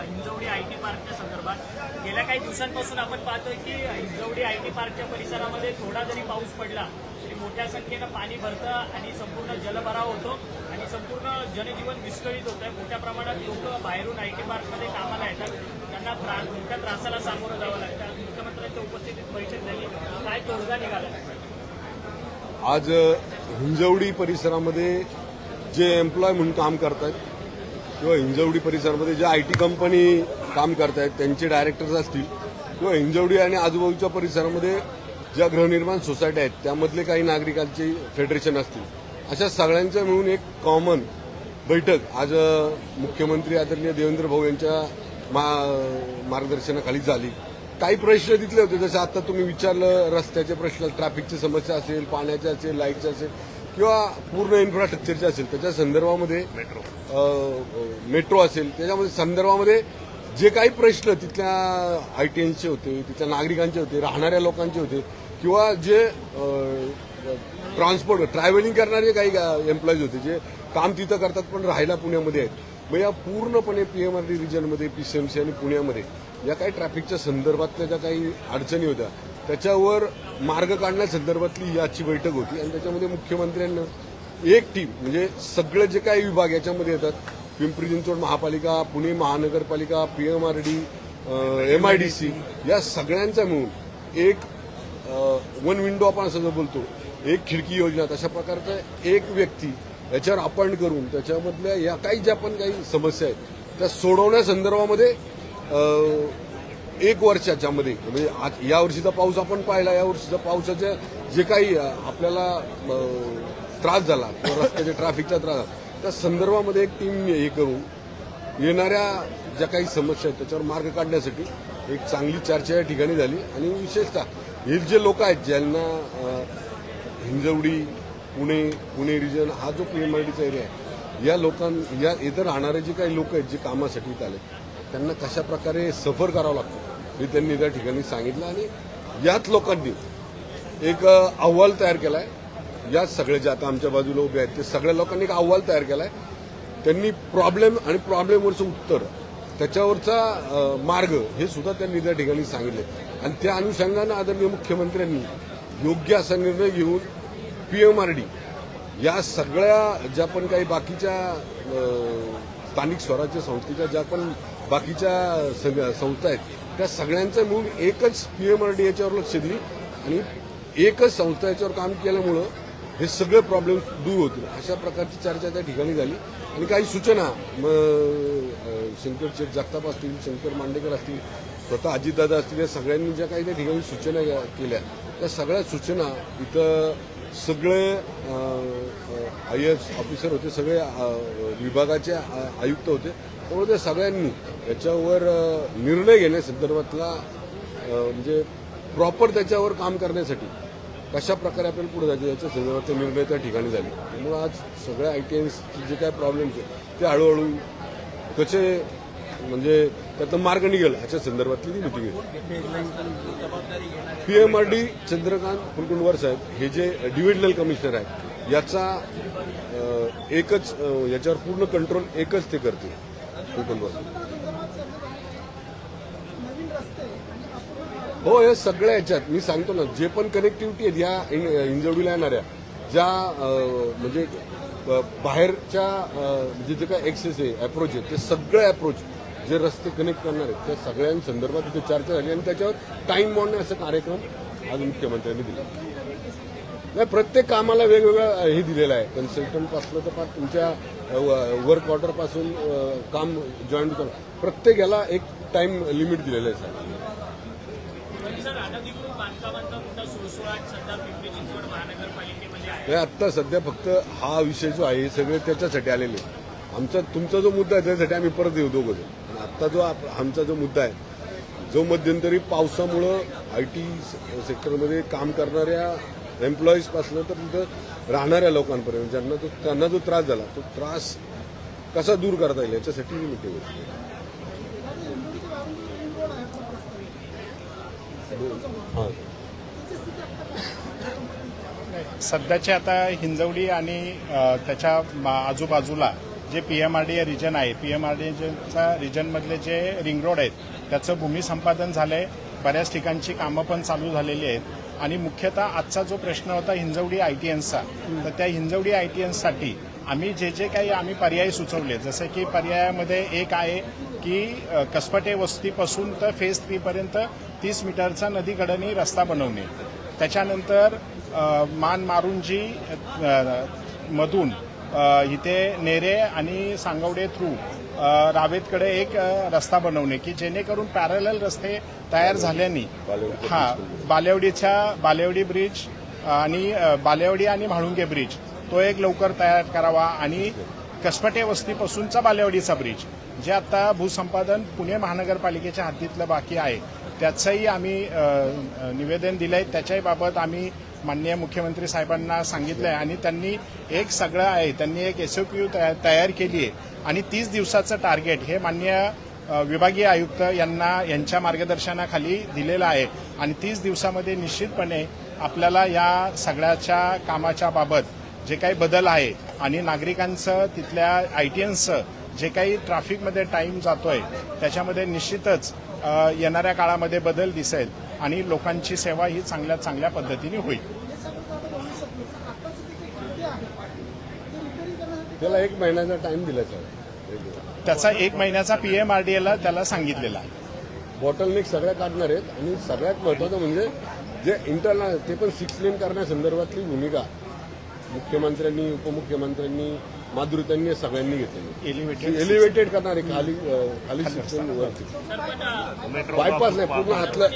Hinjawadi I T पार्कच्या संदर्भात. गेल्या काही दिवसांपासून आपण पाहतोय की हिंजवडी आय टी पार्कच्या परिसरामध्ये थोडा जरी पाऊस पडला तरी मोठ्या संख्येनं पाणी भरतं आणि संपूर्ण जलभराव होतो आणि संपूर्ण जनजीवन विस्कळीत होत आहे मोठ्या प्रमाणात लोक बाहेरून आय टी पार्कमध्ये कामाला येतात. त्यांना त्रा मोठ्या त्रासाला सामोरं जावं लागतं. मुख्यमंत्र्यांच्या उपस्थितीत बैठक झाली. काय तोडगा निघाला? आज हिंजवडी परिसरामध्ये जे एम्प्लॉय म्हणून काम करतात किंवा हिंजवडी परिसरामध्ये जे आय टी कंपनी काम करतायत त्यांचे डायरेक्टर्स असतील किंवा हिंजवडी आणि आजूबाजूच्या परिसरामध्ये ज्या गृहनिर्माण सोसायट्या आहेत त्यामधले काही नागरिकांचे फेडरेशन असतील अशा सगळ्यांच्या मिळून एक कॉमन बैठक आज मुख्यमंत्री आदरणीय देवेंद्र भाऊ यांच्या मा- मार्गदर्शनाखाली झाली. काही प्रश्न तिथले होते जसे आता तुम्ही विचारलं रस्त्याचे प्रश्न ट्रॅफिकची समस्या असेल पाण्याचे असेल लाईटचे असेल किंवा पूर्ण इन्फ्रास्ट्रक्चरचे असेल त्याच्या संदर्भामध्ये मेट्रो मेट्रो असेल त्याच्यामध्ये संदर्भामध्ये जे काही प्रश्न तिथल्या आय टी एनचे होते तिथल्या नागरिकांचे होते राहणाऱ्या लोकांचे होते किंवा जे ट्रान्सपोर्ट ट्रॅव्हलिंग करणारे काही एम्प्लॉईज होते जे काम तिथं करतात पण राहायला पुण्यामध्ये आहेत. मग या पूर्णपणे पीएमआरडी रिजनमध्ये पीसीएमसी आणि पुण्यामध्ये या काही ट्रॅफिकच्या संदर्भातल्या ज्या काही अडचणी होत्या त्याच्यावर मार्ग काढण्यासंदर्भातली याची बैठक होती आणि त्याच्यामध्ये मुख्यमंत्र्यांना एक टीम म्हणजे सगळे जे काही विभाग याच्यामध्ये येतात पिंपरी चिंचवड महापालिका पुणे महानगरपालिका पीएमआरडी एमआयडीसी या सगळ्यांचा मिळून एक वन विंडो आपण असं जो बोलतो एक खिडकी योजना तशा प्रकारचा एक व्यक्ती याच्यावर अपॉइंट करून त्याच्यामधल्या या काही ज्या पण काही समस्या आहेत त्या सोडवण्यासंदर्भामध्ये एक वर्षाच्या मध्ये म्हणजे आज या वर्षीचा पाऊस आपण पाहिला या वर्षीचा पावसाच्या जे काही आपल्याला त्रास झाला किंवा रस्त्याच्या ट्रॅफिकचा त्रास झाला त्या संदर्भामध्ये एक टीम हे करून येणाऱ्या ज्या काही समस्या आहेत त्याच्यावर मार्ग काढण्यासाठी एक चांगली चर्चा या ठिकाणी झाली. आणि विशेषतः हे जे लोक आहेत ज्यांना हिंजवडी पुणे पुणे रिजन हा जो पीएमआयडीचा एरिया आहे या लोकां या इथं राहणारे जे काही लोक आहेत जे कामासाठी इथं आले त्यांना कशा प्रकारे सफर करावं लागतं हे त्यांनी त्या ठिकाणी सांगितलं आणि याच लोकांनी एक अहवाल तयार केला आहे या सगळे जे आता आमच्या बाजूला उभे आहेत ते सगळ्या लोकांनी एक अहवाल तयार केला आहे त्यांनी प्रॉब्लेम आणि प्रॉब्लेमवरचं उत्तर त्याच्यावरचा मार्ग हे सुद्धा त्यांनी त्या ठिकाणी सांगितले. आणि त्या अनुषंगानं आदरणीय मुख्यमंत्र्यांनी योग्य असा निर्णय घेऊन पीएमआरडी या सगळ्या ज्या पण काही बाकीच्या स्थानिक स्वराज्य संस्थेच्या ज्या पण बाकीच्या सगळ्या संस्था आहेत त्या सगळ्यांचं मिळून एकच पी एम आर याच्यावर लक्ष दिली आणि एकच संस्था याच्यावर काम केल्यामुळं हे सगळे प्रॉब्लेम दूर होतील. अशा प्रकारची चर्चा त्या ठिकाणी झाली. आणि काही सूचना मग शंकर शेठ जगताप असतील शंकर मांडेकर असतील स्वतः अजितदादा असतील या सगळ्यांनी ज्या काही त्या ठिकाणी सूचना या- केल्या त्या सगळ्या सूचना इथं सगळे आय एस ऑफिसर होते सगळे विभागाचे आयुक्त होते. त्यामुळे ते सगळ्यांनी याच्यावर निर्णय घेण्यासंदर्भातला संदर्भातला म्हणजे प्रॉपर त्याच्यावर काम करण्यासाठी कशा प्रकारे आपल्याला पुढे जायचं याच्या संदर्भातले निर्णय त्या ठिकाणी झाले. त्यामुळे आज सगळ्या आय टी एनचे जे काय प्रॉब्लेम्स आहेत ते हळूहळू कसे म्हणजे त्यातनं मार्ग निघेल. ह्याच्या संदर्भातली ती मिटिंग आहे. पीएमआरडी चंद्रकांत फुलकुंडवर साहेब हे जे डिव्हिजनल कमिशनर आहेत याचा एकच याच्यावर पूर्ण कंट्रोल एकच ते करते फुलकुंडवर हो हे सगळ्या ह्याच्यात. मी सांगतो ना जे पण कनेक्टिव्हिटी आहेत या इंजवडीला येणाऱ्या ज्या म्हणजे बाहेरच्या म्हणजे जे काय एक्सेस आहे अप्रोच आहे ते सगळे अप्रोच जे रस्ते कनेक्ट करणार आहेत त्या सगळ्यांसंदर्भात तिथे चर्चा झाली आणि त्याच्यावर टाइम बॉन्ड असा कार्यक्रम आज मुख्यमंत्र्यांनी दिला. नाही प्रत्येक कामाला वेगवेगळं हे दिलेलं आहे. कन्सल्टंटपासून तर फार तुमच्या वर्क ऑर्डरपासून अ, काम जॉईन करणं प्रत्येक याला एक टाइम लिमिट दिलेलं आहे सर नाही आत्ता सध्या फक्त हा विषय जो आहे हे सगळे त्याच्यासाठी आलेले आहे. आमचा तुमचा जो मुद्दा आहे त्यासाठी आम्ही परत येऊ दोघं आत्ता जो आप- आमचा जो मुद्दा आहे जो मध्यंतरी पावसामुळं आय टी सेक्टरमध्ये काम करणाऱ्या एम्प्लॉईजपासून तर तिथं राहणाऱ्या लोकांपर्यंत ज्यांना तो त्यांना जो त्रास झाला तो त्रास कसा दूर करता येईल याच्यासाठी ही मिटिंग होती सध्याचे आता हिंजवडी आणि त्याच्या मा- आजूबाजूला जे P M R D A region आहे पी एम आर डीचा रिजनमधले जे रिंग रोड आहेत त्याचं भूमी संपादन झालंय. बऱ्याच ठिकाणची कामं पण चालू झालेली आहेत. आणि मुख्यतः आजचा जो प्रश्न होता हिंजवडी आय टी एनचा तर त्या हिंजवडी आय टी एनसाठी आम्ही जे जे काही आम्ही पर्याय सुचवले जसे की पर्यायामध्ये एक आहे की कसपटे वस्तीपासून तर फेज थ्रीपर्यंत तीस मीटरचा नदीकडनी रस्ता बनवणे. त्याच्यानंतर मान मारुंजी मधून इथे नेरे आणि सांगवडे थ्रू रावेतकडे एक रस्ता बनवणे की जेणेकरून पॅरल रस्ते तयार झाल्याने हा बालेवडीच्या बालेवडी ब्रिज आणि बालेवडी आणि म्हाळुंगे ब्रिज तो एक लवकर तयार करावा आणि कसपटे वस्तीपासूनचा बालेवडीचा ब्रिज जे आता भूसंपादन पुणे महानगरपालिकेच्या हद्दीतलं बाकी आहे. त्याचंही आम्ही निवेदन दिलंय. त्याच्याही बाबत आम्ही माननीय मुख्यमंत्री साहेबांना सांगितलं आहे आणि त्यांनी एक सगळं आहे त्यांनी एक एस पी तयार केली आहे. आणि तीस दिवसाचं टार्गेट हे माननीय विभागीय आयुक्त यांना यांच्या मार्गदर्शनाखाली दिलेलं आहे. आणि तीस दिवसामध्ये निश्चितपणे आपल्याला या सगळ्याच्या कामाच्या बाबत जे काही बदल आहे आणि नागरिकांचं तिथल्या आय टी एनचं जे काही ट्रॅफिकमध्ये टाईम जातोय त्याच्यामध्ये निश्चितच येणाऱ्या काळामध्ये बदल दिसेल आणि लोकांची सेवा ही चांगल्या चांगल्या पद्धतीने होईल. त्याला एक महिन्याचा टाइम दिला सर त्याचा एक महिन्याचा पीएमआरडीएला त्याला सांगितलेला आहे. बॉटलनेक सगळ्या काढणार आहेत आणि सगळ्यात महत्वाचं म्हणजे जे इंटरनल ते पण सिक्स लेन करण्यासंदर्भातली भूमिका मुख्यमंत्र्यांनी उपमुख्यमंत्र्यांनी माधुरीतांनी सगळ्यांनी घेतलेली एलिव्हेटेड एलिव्हेटेड करणारे खाली खाली अ, बायपास नाही पूर्ण हातलं.